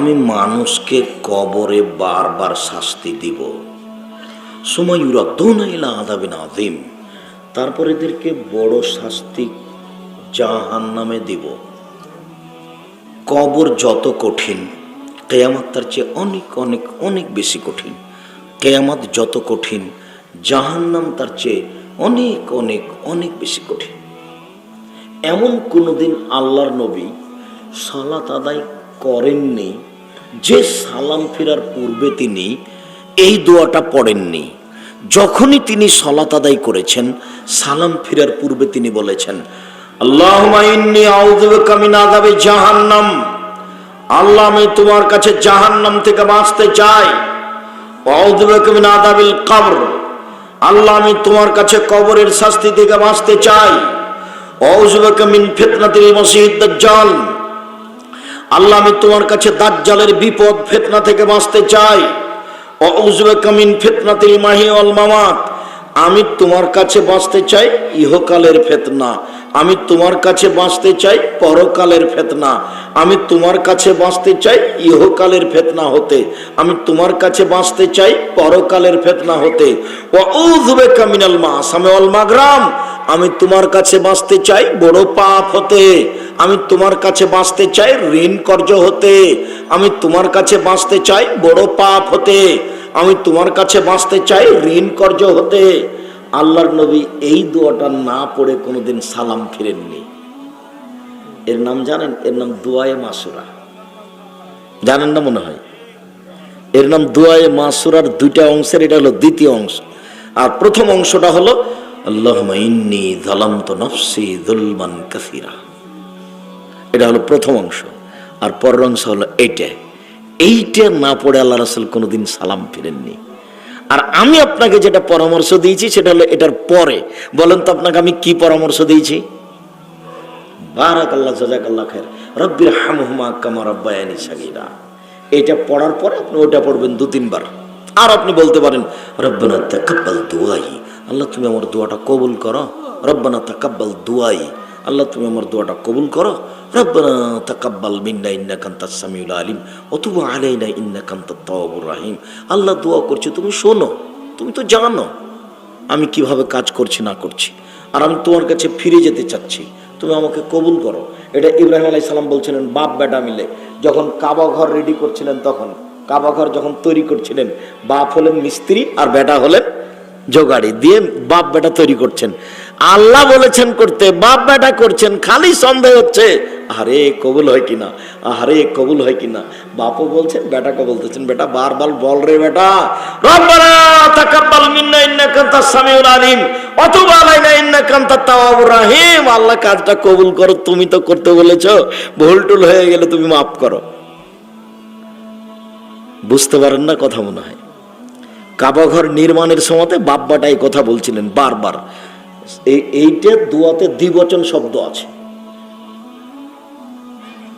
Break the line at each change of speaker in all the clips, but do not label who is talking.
আমি মানুষকে কবরে বারবার শাস্তি দিব। সময়ুরা দোনাইলা আদাবিন আদিম তারপর এদেরকে বড় শাস্তি জাহান নামে দিব। কবর যত কঠিন, কেয়ামাত তার চেয়ে অনেক অনেক অনেক বেশি কঠিন। কেয়ামাত যত কঠিন, জাহান্নাম তার চেয়ে অনেক অনেক অনেক বেশি কঠিন। এমন কোনোদিন আল্লাহর নবী সালাত আদায় করেননি যে সালাম ফেরার পূর্বে তিনি এই দোয়াটা পড়েননি। যখনই তিনি সলাত আদায় করেছেন, সালাম ফেরার পূর্বে তিনি বলেছেন আযাবি জাহান্নাম। আল্লাহ, আমি তোমার কাছে জাহান্নাম থেকে বাঁচতে চাই। বিকা কবর। আল্লাহ, আমি তোমার কাছে কবরের শাস্তি থেকে বাঁচতে চাই। আউযু বিকা মিন ফিতনাতিল মসিহিদ দাজ্জাল। আল্লাহ, আমি তোমার কাছে দাজ্জালের বিপদ ফেতনা থেকে বাঁচতে চাই। মিন ফিতনাতিল মাহি মামাত। আমি তোমার কাছে বাঁচতে চাই ইহকালের ফেতনা। আমি তোমার কাছে বাঁচতে চাই পরকালের ফেতনা। আমি তোমার কাছে বাঁচতে চাই ইহকালের ফেতনা হতে। আমি তোমার কাছে বাঁচতে চাই পরকালের ফেতনা হতে। ওউযুবে কামিনাল মাসামে ওয়াল মাগরাম। আমি তোমার কাছে বাঁচতে চাই বড় পাপ হতে। আমি তোমার কাছে বাঁচতে চাই ঋণ কর্য হতে। আমি তোমার কাছে বাঁচতে চাই বড় পাপ হতে। আমি তোমার কাছে বাঁচতে চাই ঋণ কর্য হতে। আল্লাহর নবী এই দোয়াটা না পড়ে কোনোদিন সালাম ফিরেননি। এর নাম জানেন? এর নাম দোয়ায়ে মাসুরা। জানেন না মনে হয়? এর নাম দোয়ায়ে মাসুরার দুইটা অংশের, এটা হলো দ্বিতীয় অংশ। আর প্রথম অংশটা হলো, আল্লাহুম্মা ইন্নী যালামতু নফসি যুলমান কাসীরা। এটা হলো প্রথম অংশ। আর পরের অংশ হলো এইটা। এইটা না পড়ে আল্লাহ রাসূল কোনোদিন সালাম ফিরেননি। আর আমি আপনাকে যেটা পরামর্শ দিয়েছি, সেটা হলো এটার পরে। বলেন তো আপনাকে আমি কি পরামর্শ দিয়েছি? এটা পড়ার পরে আপনি ওটা পড়বেন দু, তিনবার। আর আপনি বলতে পারেন, রব্বানা দুআই। আল্লাহ, তুমি আমার দোয়াটা কবুল করো। রব্বানা তাকাব্বাল দুআই। আল্লাহ, তুমি আমার দোয়াটা কবুল করো। রব্বানা তাকাব্বাল মিন্না ইন্নাকা আনতাস সামিউল আলিম। তুব আলাইনা ইন্নাকা আনতাত তাওয়াবুর রহিম। আল্লাহ দোয়া করছে, তুমি শোনো, তুমি তো জানো আমি কীভাবে কাজ করছি, না করছি। আর আমি তোমার কাছে ফিরে যেতে চাচ্ছি, তুমি আমাকে কবুল করো। এটা ইব্রাহিম আলাই সালাম বলছিলেন, বাপ বেটা মিলে। যখন কাবা ঘর রেডি করছিলেন তখন, কাবা ঘর যখন তৈরি করছিলেন, বাপ হলেন মিস্ত্রি আর বেটা হলেন জোগাড়ি। দিয়ে বাপ বেটা তৈরি করছেন। আল্লাহ বলেছেন করতে, বাপ বেটা করছেন, খালি সন্দেহ হচ্ছে আরে কবুল হয় কিনা? আরে কবুল হয় কিনা? বাপও বলছেন, বেটাকে বলতেছেন, বেটা, বারবার বল রে বেটা। রব্বানা তাকাব্বাল মিন্না ইন্নাকা আনতাস সামিউল আলিম। ওয়া তুব আলাইনা ইন্নাকা আনতাত তাওয়াবুর রহিম। আল্লাহ কাজটা কবুল করো, তুমি তো করতে বলেছ। ভুল টুল হয়ে গেলে তুমি মাফ করো। বুঝতে পারেন না কথা মনে হয়। কাবাঘর নির্মাণের সময় বাব্বাটা এই কথা বলছিলেন বারবার। এই এইটা দুয়াতে দ্বিবচন শব্দ আছে।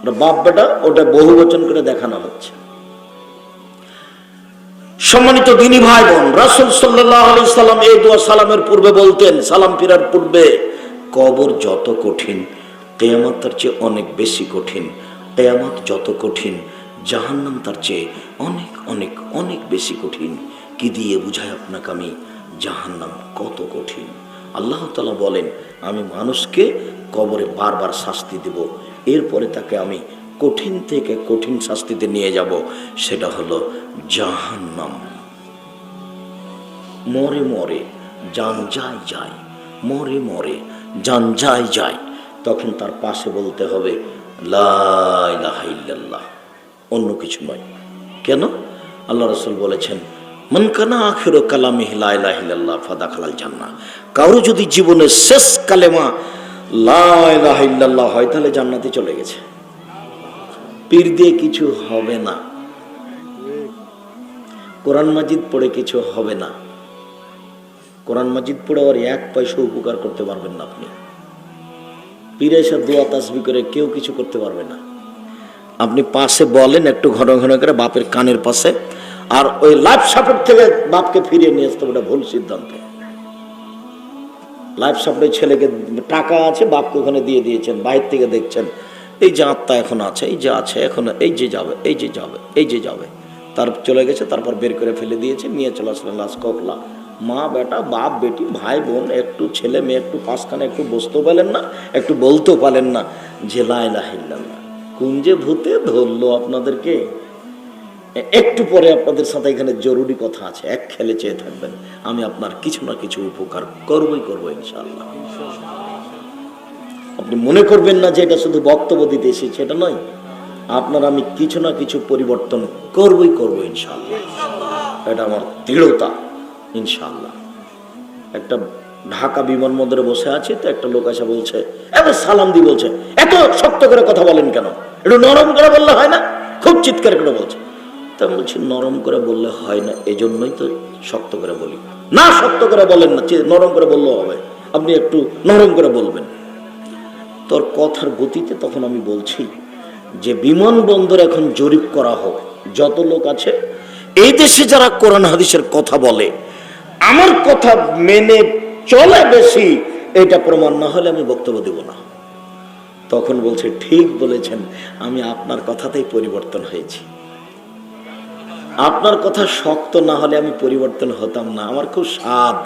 ওটা বাব্বাটা ওটা বহু বচন করে দেখানো হচ্ছে। সম্মানিত দিনী ভাই বোন রাসুল সাল্লাহ আলি সাল্লাম এই দোয়া সালামের পূর্বে বলতেন, সালাম ফিরার পূর্বে, কবর যত কঠিন, কেয়ামত তার চেয়ে অনেক বেশি কঠিন, কেয়ামত যত কঠিন, জাহান্নাম তার চেয়ে অনেক অনেক অনেক বেশি কঠিন। কি দিয়ে বুঝায় আপনাকে আমি? জাহান্নাম কত কঠিন। আল্লাহ তালা বলেন, আমি মানুষকে কবরে বারবার শাস্তি দেব। এরপরে তাকে আমি কঠিন থেকে কঠিন শাস্তিতে নিয়ে যাব, সেটা হলো জাহান্নাম। মরে মরে, যান যায় যায়, মরে মরে, যান যায় যায়, তখন তার পাশে বলতে হবে, লা অন্য কিছু নয়। কেন? আল্লাহ রসুল বলেছেন মনকানা আখের কালামি হিলাইল্লাহ ফাদা খালাল জান্না কারও যদি জীবনের শেষ কালেমা লাইল্লাহ হয়, তাহলে জান্নাতে চলে গেছে। পীর দিয়ে কিছু হবে না। কোরআন মাজিদ পড়ে কিছু হবে না। কোরআন মাজিদ পড়ে আর এক পয়সা উপকার করতে পারবেন না আপনি। পীর এসে দোয়া তাসবি করে কেউ কিছু করতে পারবে না। আপনি পাশে বলেন, একটু ঘন ঘন করে বাপের কানের পাশে। আর ওই লাইফ সাপোর্ট থেকে বাপকে ফিরিয়ে নিয়ে আসতে ওটা ভুল সিদ্ধান্ত। লাইফ সাপোর্টের ছেলেকে টাকা আছে, বাপকে ওখানে দিয়ে দিয়েছেন, বাইরে থেকে দেখছেন, এই যে আত্মা এখন আছে, এই যে আছে, এখন এই যে যাবে, এই যে যাবে, এই যে যাবে। তার চলে গেছে, তারপর বের করে ফেলে দিয়েছে, নিয়ে চলে আসলেন লাশ কপলা মা, বেটা, বাপ, বেটি, ভাই, বোন, একটু ছেলে মেয়ে, একটু পাঁচখানে একটু বসতেও পারলেন না, একটু বলতেও পারলেন না যে লাইলাহিল্লাহ কোন যে ভূতে ধরলো আপনাদেরকে। একটু পরে আপনাদের সাথে এখানে জরুরি কথা আছে। এক খেলে চেয়ে থাকবেন। আমি আপনার কিছু না কিছু উপকার করবই করব ইনশাল্লাহ আপনি মনে করবেন না যে এটা শুধু বক্তব্য দিতে এসেছে এটা নয়। আপনার আমি কিছু না কিছু পরিবর্তন করবই করব ইনশাল্লাহ এটা আমার দৃঢ়তা ইনশাল্লাহ একটা ঢাকা বিমানবন্দরে বসে আছে তো একটা লোক এসে বলছে এত সালাম দি বলছে, এত শক্ত করে কথা বলেন কেন? একটু নরম করে বললে হয় না? খুব চিৎকার করে বলছে। তা আমি বলছি, নরম করে বললে হয় না, এজন্যই তো শক্ত করে বলি। না, শক্ত করে বলেন না নরম করে বললেও হবে। আপনি একটু নরম করে বলবেন। তোর কথার গতিতে তখন আমি বলছি যে, বিমানবন্দর এখন জরিপ করা হোক, যত লোক আছে, এই দেশে যারা কোরআন হাদিসের কথা বলে, আমার কথা মেনে চলে বেশি, এটা প্রমাণ না হলে আমি বক্তব্য দেব না। তখন বলছে, ঠিক বলেছেন, আমি আপনার কথাতেই পরিবর্তন হয়েছি। আপনার কথা শক্ত না হলে আমি পরিবর্তন হতাম না। আমার খুব স্বাদ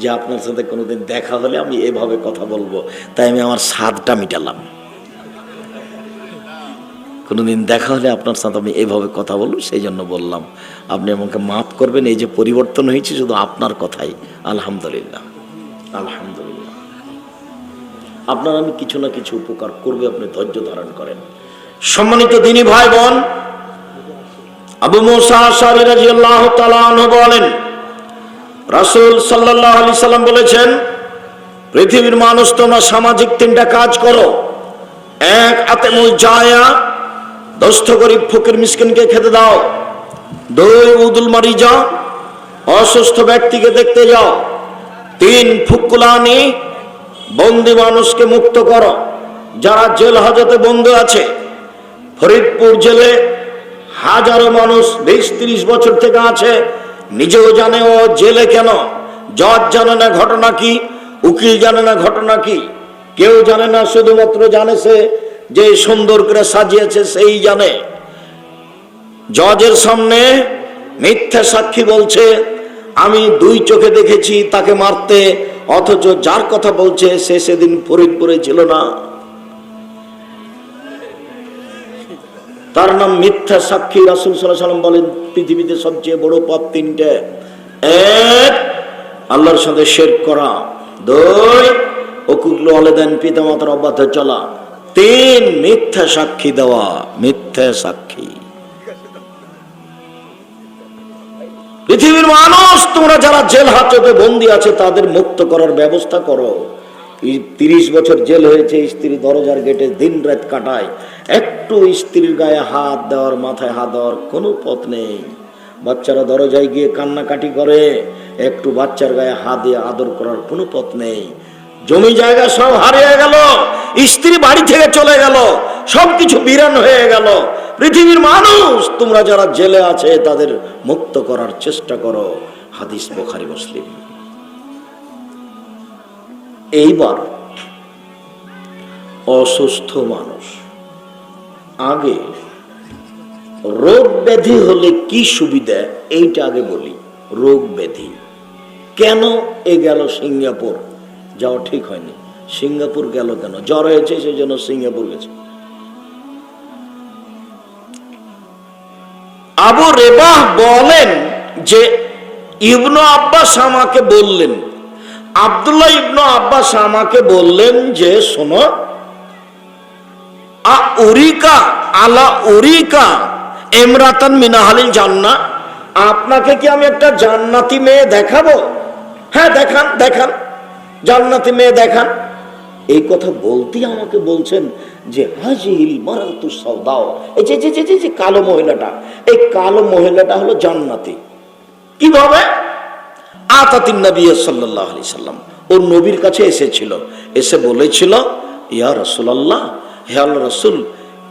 যে আপনার সাথে কোনোদিন দেখা হলে আমি এভাবে কথা বলব। তাই আমি আমার স্বাদটা মিটালাম। কোনোদিন দেখা হলে আপনার সাথে আমি এভাবে কথা বলব, সেই জন্য বললাম। আপনি আমাকে মাফ করবেন, এই যে পরিবর্তন হয়েছে শুধু আপনার কথাই। আলহামদুলিল্লাহ। আলহামদুলিল্লাহ। আপনার আমি কিছু না কিছু উপকার করবে, আপনি ধৈর্য ধারণ করেন। সম্মানিত দিনী ভাই বোন আবু মুসা তাআলা আনহু বলেন, রাসূল সাল্লাল্লাহু আলাইহি সাল্লাম বলেছেন, পৃথিবীর মানুষ, তোমরা সামাজিক তিনটা কাজ করো। এক, আতেমুল জায়া, দস্ত গরিব ফকির মিসকিনকে খেতে দাও। দুই, উদুল মারি যাও অসুস্থ ব্যক্তিকে দেখতে যাও। তিন, ফুকুলানি, বন্দি মানুষকে মুক্ত করো। যারা জেল হাজতে বন্ধ আছে, ফরিদপুর জেলে হাজারো মানুষ বিশ, ত্রিশ বছর থেকে আছে। নিজেও জানে ও জেলে কেন? জজ জানে না ঘটনা কি? উকিল জানে না ঘটনা কি? কেউ জানে না, শুধুমাত্র জানে সে যে সুন্দর করে সাজিয়েছে, সেই জানে। জজের সামনে মিথ্যা সাক্ষী বলছে, আমি দুই চোখে দেখেছি তাকে মারতে, অথচ যার কথা বলছে, সে সেদিন ফরিদপুরে ছিল না। তার নাম মিথ্যা সাক্ষী রাসুল সাল্লাহ সাল্লাম বলেন, পৃথিবীতে সবচেয়ে বড় পাপ তিনটে। এক, আল্লাহর সাথে শের করা। দুই অকুল আলেদান পিতা মাতার অবাধ্য চলা। তিন, মিথ্যা সাক্ষী দেওয়া। মিথ্যা সাক্ষী। পৃথিবীর মানুষ, তোমরা যারা জেল হাজতে বন্দি আছে, তাদের মুক্ত করার ব্যবস্থা করো। তিরিশ বছর জেল হয়েছে, স্ত্রী দরজার গেটে দিন রাত কাটায়। একটু স্ত্রীর গায়ে হাত দেওয়ার, মাথায় হাত দেওয়ার কোনো পথ নেই। বাচ্চারা দরজায় গিয়ে কান্নাকাটি করে, একটু বাচ্চার গায়ে হাত দিয়ে আদর করার কোনো পথ নেই। জমি জায়গা সব হারিয়ে গেল, স্ত্রী বাড়ি থেকে চলে গেল, সবকিছু বিরান হয়ে গেল। পৃথিবীর মানুষ, তোমরা যারা জেলে আছে, তাদের মুক্ত করার চেষ্টা করো। হাদিস বোখারি, মুসলিম। এইবার অসুস্থ মানুষ। আগে রোগ ব্যাধি হলে কি সুবিধা? এইটা আগে বলি, রোগ ব্যাধি। কেন এ গেল সিঙ্গাপুর? যাওয়া ঠিক হয়নি। সিঙ্গাপুর গেল কেন? জ্বর হয়েছে সেই জন্য সিঙ্গাপুর গেছে। আবু রেবাহ বলেন যে, ইবনু আব্বাস আমাকে বললেন আব্দুল্লাহ ইবনু আব্বাস আমাকে বললেন যে, শোনো, আ উরিকা, আলা উরিকা এমরাতান মিনাহালিল জান্না, আপনাকে কি আমি একটা জান্নাতি মেয়ে দেখাবো? হ্যাঁ দেখান দেখান, জান্নাতি মেয়ে দেখান। এই কথা বলতেই আমাকে বলছেন যে, হাজিল মারাতু সাউদাও এই যে, যে- যে, কালো মহিলাটা, এই কালো মহিলাটা হলো জান্নাতি। কীভাবে? আতাতিন নবী সাল্লাল্লাহু আলাইহি সাল্লাম। ওর নবীর কাছে এসেছিল। এসে বলেছিল, ইয়া রাসূলুল্লাহ, হে আল্লাহ রাসূল,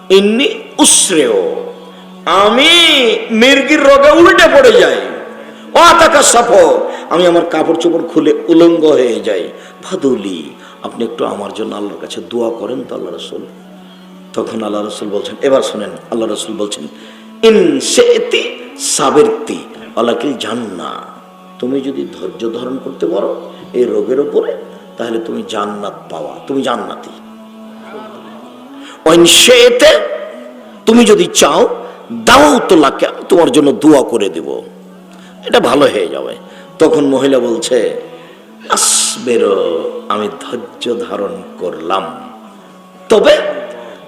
ইন্নি উসরেও আমি মির্গির রোগে উল্টে পড়ে যাই। ও আতাকা সাফো, আমি আমার কাপড় চোপড় খুলে উলঙ্গ হয়ে যাই। ফাদুলি, আপনি একটু আমার জন্য আল্লাহর কাছে দোয়া করেন তো আল্লাহ রসুল। তখন আল্লাহ রসুল বলছেন, এবার শোনেন আল্লাহ রসুল বলছেন, ইন সেতি সাবেরতি আলাকিল জান্না তুমি যদি ধৈর্য ধারণ করতে পারো এই রোগের ওপরে তাহলে তুমি জান্নাত পাওয়া, তুমি জান্নাতি। অনশেতে তুমি যদি চাও, দাও তোলাকে তোমার জন্য দোয়া করে দেব। এটা ভালো হয়ে যাবে। তখন মহিলা বলছে, আসবের, আমি ধৈর্য ধারণ করলাম। তবে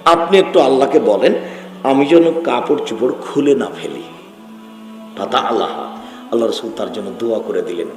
আপনি একটু আল্লাহকে বলেন, আমি যেন কাপড় চোপড় খুলে না ফেলি। পাতা আল্লাহ আল্লাহ রসুল তার জন্য দোয়া করে দিলেন।